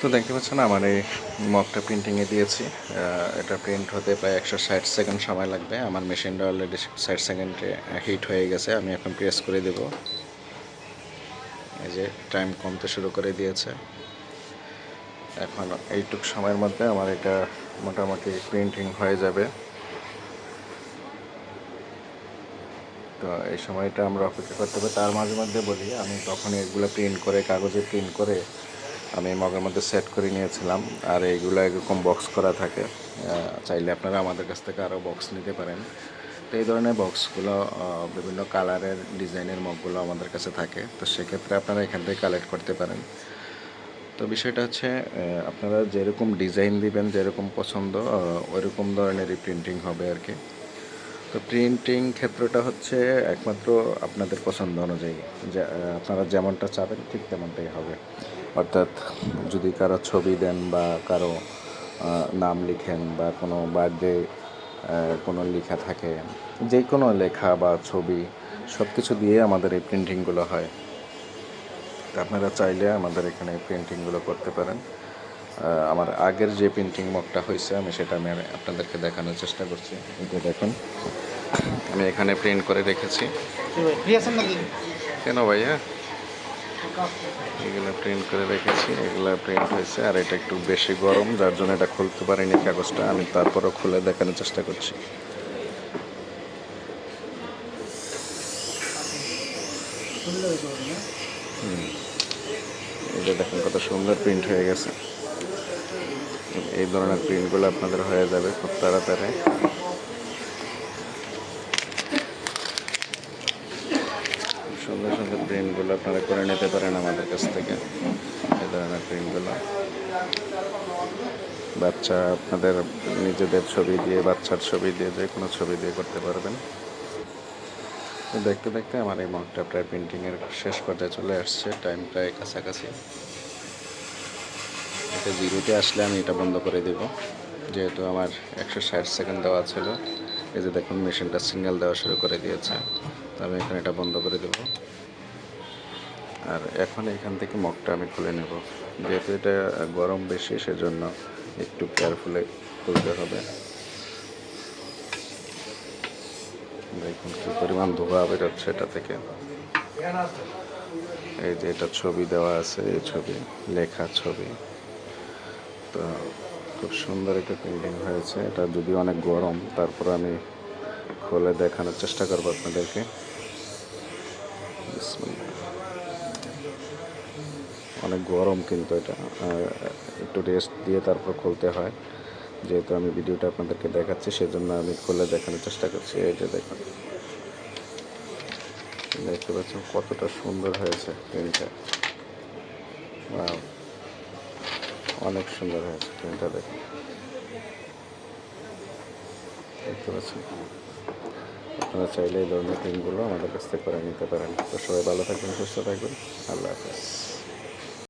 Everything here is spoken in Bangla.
তো দেখতে পাচ্ছেন আমার এই মকটা প্রিন্টিংয়ে দিয়েছি। এটা প্রিন্ট হতে প্রায় একশো ষাট সেকেন্ড সময় লাগবে। আমার মেশিনটা অলরেডি ষাট সেকেন্ডে হিট হয়ে গেছে। আমি এখন প্রেস করে দেব। এই যে টাইম কমতে শুরু করে দিয়েছে। এখন এইটুক সময়ের মধ্যে আমার এটা মোটামুটি প্রিন্টিং হয়ে যাবে। তো এই সময়টা আমরা অপেক্ষা করতে হবে। তার মাঝে মধ্যে বলি, আমি তখন এগুলো প্রিন্ট করে, কাগজে প্রিন্ট করে আমি মগের মধ্যে সেট করে নিয়েছিলাম। আর এইগুলো এরকম বক্স করা থাকে। চাইলে আপনারা আমাদের কাছ থেকে আরও বক্স নিতে পারেন। তো এই ধরনের বক্সগুলো বিভিন্ন কালারের ডিজাইনের মগগুলো আমাদের কাছে থাকে। তো সেক্ষেত্রে আপনারা এখান থেকে কালেক্ট করতে পারেন। তো বিষয়টা হচ্ছে আপনারা যেরকম ডিজাইন দিবেন, যেরকম পছন্দ ওইরকম ধরনেরই প্রিন্টিং হবে আর কি। তো প্রিন্টিং ক্ষেত্রটা হচ্ছে একমাত্র আপনাদের পছন্দ অনুযায়ী। যে আপনারা যেমনটা চাবেন, ঠিক তেমনটাই হবে। অর্থাৎ যদি কারও ছবি দেন বা কারও নাম লিখেন বা কোনো বার্থডে কোনো লেখা থাকে যে কোনো লেখা বা ছবি সব কিছু দিয়ে আমাদের এই প্রিন্টিংগুলো হয়। তো আপনারা চাইলে আমাদের এখানে প্রিন্টিংগুলো করতে পারেন। আমার আগের যে প্রিন্টিং মকটা হয়েছে আমি সেটা আমি আপনাদেরকে দেখানোর চেষ্টা করছি। এটা দেখুন আমি এখানে প্রিন্ট করে রেখেছি। কেন ভাইয়া? এগুলো প্রিন্ট করে রেখেছি, এগুলো প্রিন্ট হয়েছে, আর এটা একটু বেশি গরম, যার জন্য এটা খুলতে পারিনি কাগজটা। আমি তারপরও খুলে দেখানোর চেষ্টা করছি। এটা দেখুন কত সুন্দর প্রিন্ট হয়ে গেছে। এই ধরনের প্রিন্টগুলো আপনাদের হয়ে যাবে খুব তাড়াতাড়ি সুন্দর সুন্দর প্রিন্টগুলো আপনারা করে নিতে পারেন কাছ থেকে এ ধরনের প্রিন্টগুলো বাচ্চা আপনাদের নিজেদের ছবি দিয়ে, বাচ্চার ছবি দিয়ে, যে কোনো ছবি দিয়ে করতে পারবেন। তো দেখতে দেখতে আমার এই মকটা প্রায় প্রিন্টিংয়ের শেষ পর্যায়ে চলে আসছে টাইম প্রায় কাছাকাছি। এটা জিরোতে আসলে আমি এটা বন্ধ করে দেব। যেহেতু আমার একশো ষাট সেকেন্ড দেওয়া ছিল, এই যে দেখুন মেশিনটা সিঙ্গেল দেওয়া শুরু করে দিয়েছে। তো আমি এখানে এটা বন্ধ করে দেব। আর এখন এখান থেকে মগটা আমি খুলে নেব। যেহেতু এটা গরম বেশি, সেজন্য একটু কেয়ারফুলে খুলতে হবে। দেখুন কি পরিমাণ ধোয়া বেরোচ্ছে এটা থেকে। এই যে এটা ছবি দেওয়া আছে, এই ছবি, লেখা ছবি। তো খুব সুন্দর একটা পেন্টিং হয়েছে। এটা যদি অনেক গরম, তারপর আমি খুলে দেখানোর চেষ্টা করব আপনাদেরকে। বিসমিল্লাহ। অনেক গরম কিন্তু এটা একটু রেস্ট দিয়ে তারপর খুলতে হয়। যেহেতু আমি ভিডিওটা আপনাদেরকে দেখাচ্ছি, সেজন্য আমি খুলে দেখানোর চেষ্টা করছি। এই যে দেখুন। দেখতে পাচ্ছেন কতটা সুন্দর হয়েছে প্রিন্টটা. অনেক সুন্দর হয়েছে প্রিন্টটা দেখুন। দেখতে পাচ্ছেন। আপনারা চাইলে এই ধরনের প্রিন্টগুলো আমাদের কাছ থেকে করে নিতে পারেন। তো সবাই ভালো থাকবেন, সুস্থ থাকবেন। আল্লাহ হাফেজ।